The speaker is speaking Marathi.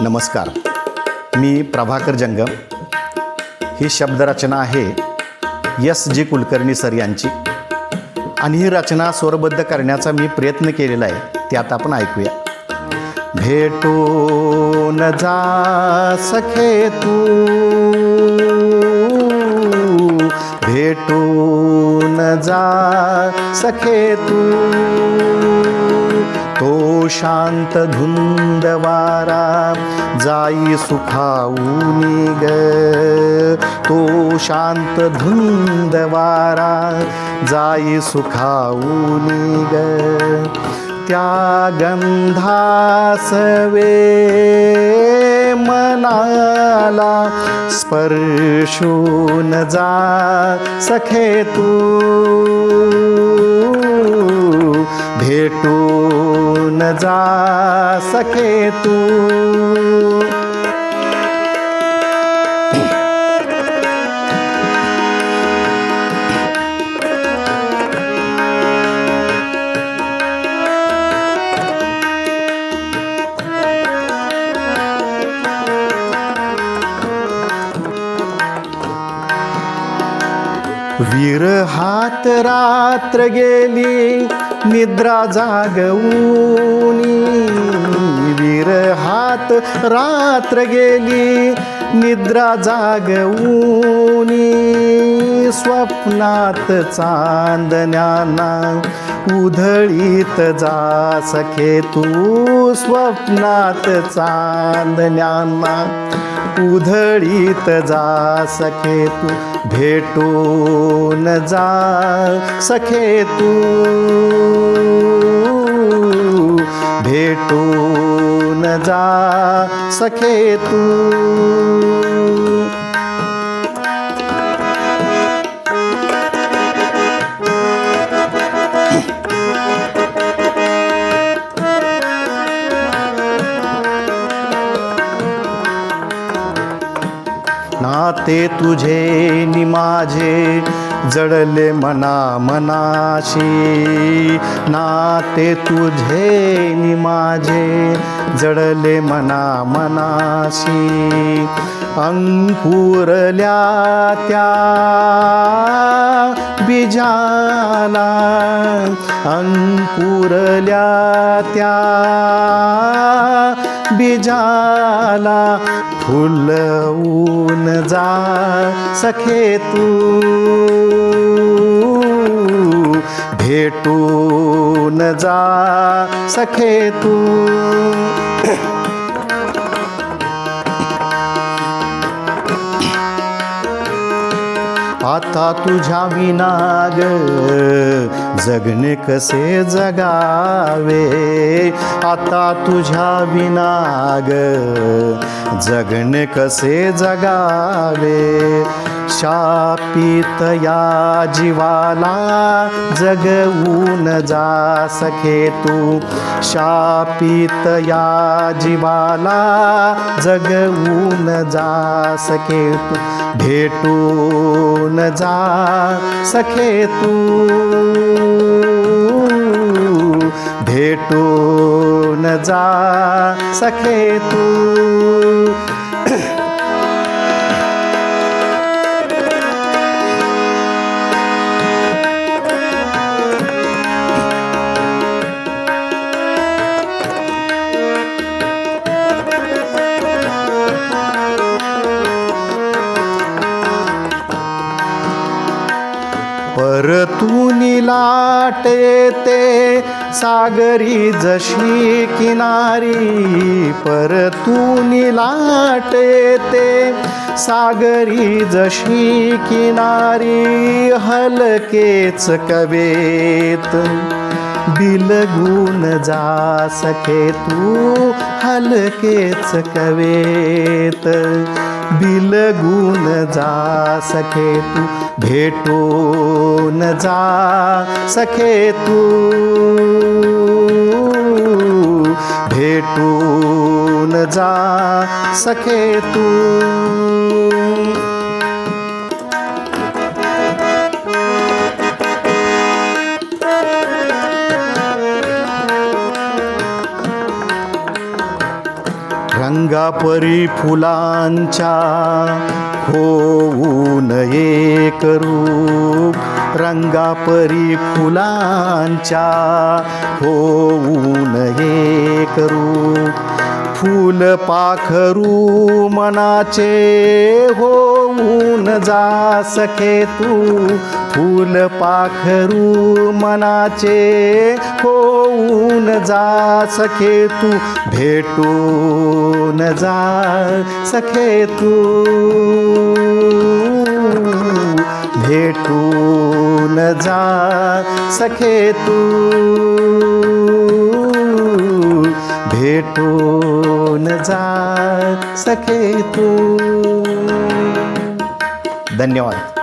नमस्कार. मी प्रभाकर जंगम. ही शब्दरचना आहे यस जी कुलकर्णी सर यांची. आणि ही रचना स्वरबद्ध करण्याचा मी प्रयत्न केलेला आहे ते आता आपण ऐकूया. भेटून जा सखे तू भेटून जा सखे तू. तो शांत धुंद वारा जाई सुखाऊनी ग. तो शांत धुंद वारा जाई सुखाऊनी ग. त्या गंधास वे मनाला स्पर्शून जा सखे तू. जा सके तू। विरहात रात्र गेली निद्रा जागऊ रात्र गेली निद्रा जागवूनी. स्वप्नात चांदण्याना उधळीत जा सखे तू स्वप्नात चांदण्याना उधळीत जा सखे तू भेटून जा सखे तू भेटू भेटून जा सखे तू. नाते तुझे नि माझे जडले मना मनाशी. नाते तुझे नि माझे. जडले मना मनाशी. अंकुरल्या त्या बीजाला. अंकुरल्या त्या बीजाला फुलवून जा सखे तू. भेटून जा सखे तू. आता तुझ्या विनाग जगणे कसे जगावे? आता तुझ्या विनाग जगणे कसे जगावे? शापित या जीवाला जगवून जा सखे तू. शापित या जीवाला जगवून जा सखे तू. भेटून जा सखे तू. भेटून जा सखे तू. परतून लाटे ते सागरी जशी किनारी. परतून लाटे ते सागरी जशी किनारी. हलकेच कवेत बिलगून जा सखे तू हलकेच कवेत. बिलगून जा सखे तू भेटून जा सखे तू भेटून जा सखे तू रंगापरी फुलांच्या होऊन एक रूप करू रंगापरी फुलांच्या होऊन एक करू. फूल पाखरू मनाचे होऊन जा सखे तू. फूल पाखरू मनाचे होऊन जा सखे तू. भेटून जा सखे तू. भेटून जा सखे तू. भेटून जा सखे तू. धन्यवाद.